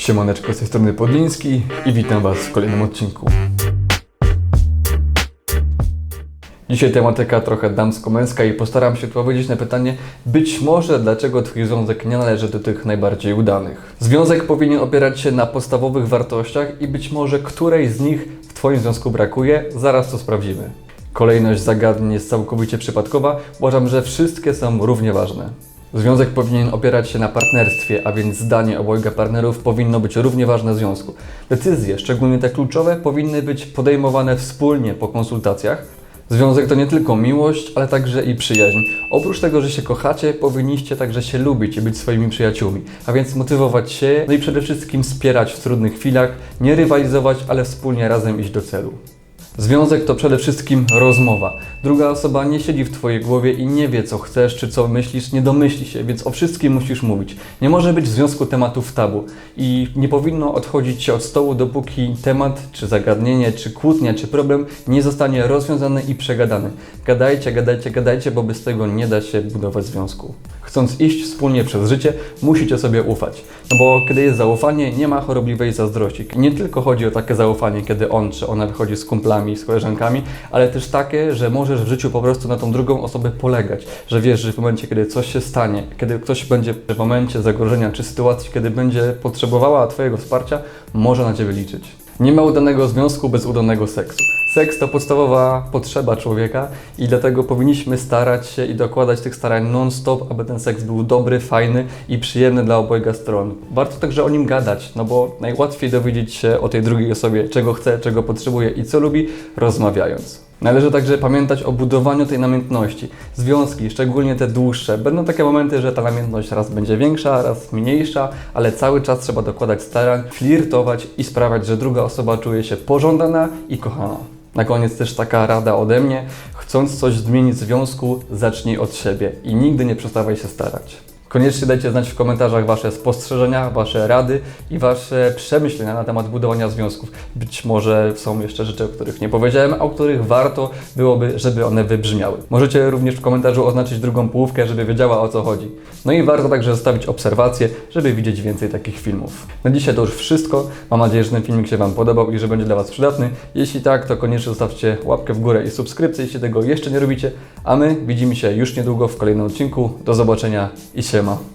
Siemaneczko z tej strony Podliński i witam Was w kolejnym odcinku. Dzisiaj tematyka trochę damsko-męska i postaram się odpowiedzieć na pytanie być może dlaczego Twój związek nie należy do tych najbardziej udanych. Związek powinien opierać się na podstawowych wartościach i być może której z nich w Twoim związku brakuje, zaraz to sprawdzimy. Kolejność zagadnień jest całkowicie przypadkowa, uważam, że wszystkie są równie ważne. Związek powinien opierać się na partnerstwie, a więc zdanie obojga partnerów powinno być równie ważne w związku. Decyzje, szczególnie te kluczowe, powinny być podejmowane wspólnie po konsultacjach. Związek to nie tylko miłość, ale także i przyjaźń. Oprócz tego, że się kochacie, powinniście także się lubić i być swoimi przyjaciółmi, a więc motywować się, no i przede wszystkim wspierać w trudnych chwilach, nie rywalizować, ale wspólnie razem iść do celu. Związek to przede wszystkim rozmowa. Druga osoba nie siedzi w Twojej głowie i nie wie, co chcesz czy co myślisz, nie domyśli się, więc o wszystkim musisz mówić. Nie może być w związku tematów tabu i nie powinno odchodzić się od stołu, dopóki temat, czy zagadnienie, czy kłótnia, czy problem nie zostanie rozwiązany i przegadany. Gadajcie, gadajcie, gadajcie, bo bez tego nie da się budować związku. Chcąc iść wspólnie przez życie, musicie sobie ufać. No bo kiedy jest zaufanie, nie ma chorobliwej zazdrości. Nie tylko chodzi o takie zaufanie, kiedy on czy ona wychodzi z kumplami, z koleżankami, ale też takie, że możesz w życiu po prostu na tą drugą osobę polegać. Że wiesz, że w momencie, kiedy coś się stanie, kiedy ktoś będzie w momencie zagrożenia czy sytuacji, kiedy będzie potrzebowała Twojego wsparcia, może na Ciebie liczyć. Nie ma udanego związku bez udanego seksu. Seks to podstawowa potrzeba człowieka i dlatego powinniśmy starać się i dokładać tych starań non-stop, aby ten seks był dobry, fajny i przyjemny dla obojga stron. Warto także o nim gadać, no bo najłatwiej dowiedzieć się o tej drugiej osobie, czego chce, czego potrzebuje i co lubi, rozmawiając. Należy także pamiętać o budowaniu tej namiętności. Związki, szczególnie te dłuższe, będą takie momenty, że ta namiętność raz będzie większa, raz mniejsza, ale cały czas trzeba dokładać starań, flirtować i sprawiać, że druga osoba czuje się pożądana i kochana. Na koniec też taka rada ode mnie. Chcąc coś zmienić w związku, zacznij od siebie i nigdy nie przestawaj się starać. Koniecznie dajcie znać w komentarzach Wasze spostrzeżenia, Wasze rady i Wasze przemyślenia na temat budowania związków. Być może są jeszcze rzeczy, o których nie powiedziałem, a o których warto byłoby, żeby one wybrzmiały. Możecie również w komentarzu oznaczyć drugą połówkę, żeby wiedziała o co chodzi. No i warto także zostawić obserwacje, żeby widzieć więcej takich filmów. Na dzisiaj to już wszystko. Mam nadzieję, że ten filmik się Wam podobał i że będzie dla Was przydatny. Jeśli tak, to koniecznie zostawcie łapkę w górę i subskrypcję, jeśli tego jeszcze nie robicie. A my widzimy się już niedługo w kolejnym odcinku. Do zobaczenia i siema.